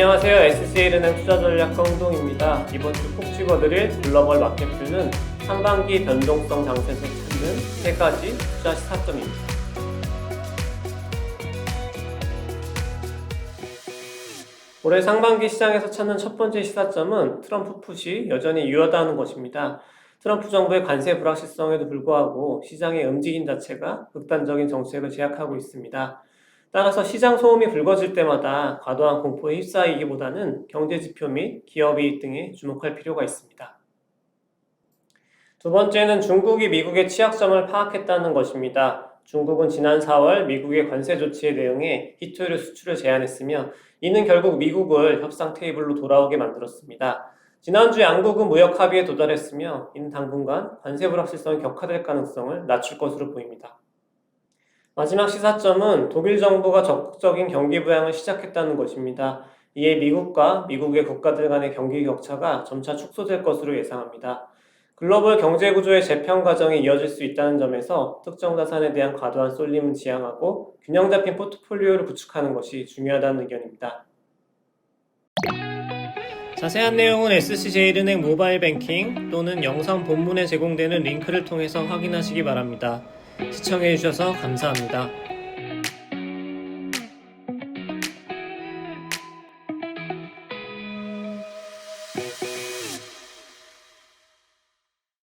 안녕하세요. SCL은행 투자전략 강동입니다. 이번 주 콕 집어드릴 글로벌 마켓플은 상반기 변동성 장세에서 찾는 세 가지 투자 시사점입니다. 올해 상반기 시장에서 찾는 첫 번째 시사점은 트럼프 풋이 여전히 유효하다는 것입니다. 트럼프 정부의 관세 불확실성에도 불구하고 시장의 움직임 자체가 극단적인 정책을 제약하고 있습니다. 따라서 시장 소음이 불거질 때마다 과도한 공포에 휩싸이기보다는 경제 지표 및 기업 이익 등에 주목할 필요가 있습니다. 두 번째는 중국이 미국의 취약점을 파악했다는 것입니다. 중국은 지난 4월 미국의 관세 조치에 대응해 히토류 수출을 제한했으며 이는 결국 미국을 협상 테이블로 돌아오게 만들었습니다. 지난주 양국은 무역 합의에 도달했으며 이는 당분간 관세 불확실성이 격화될 가능성을 낮출 것으로 보입니다. 마지막 시사점은 독일 정부가 적극적인 경기 부양을 시작했다는 것입니다. 이에 미국과 미국의 국가들 간의 경기 격차가 점차 축소될 것으로 예상합니다. 글로벌 경제 구조의 재편 과정이 이어질 수 있다는 점에서 특정 자산에 대한 과도한 쏠림은 지양하고 균형 잡힌 포트폴리오를 구축하는 것이 중요하다는 의견입니다. 자세한 내용은 SC제일은행 모바일 뱅킹 또는 영상 본문에 제공되는 링크를 통해서 확인하시기 바랍니다. 시청해주셔서 감사합니다.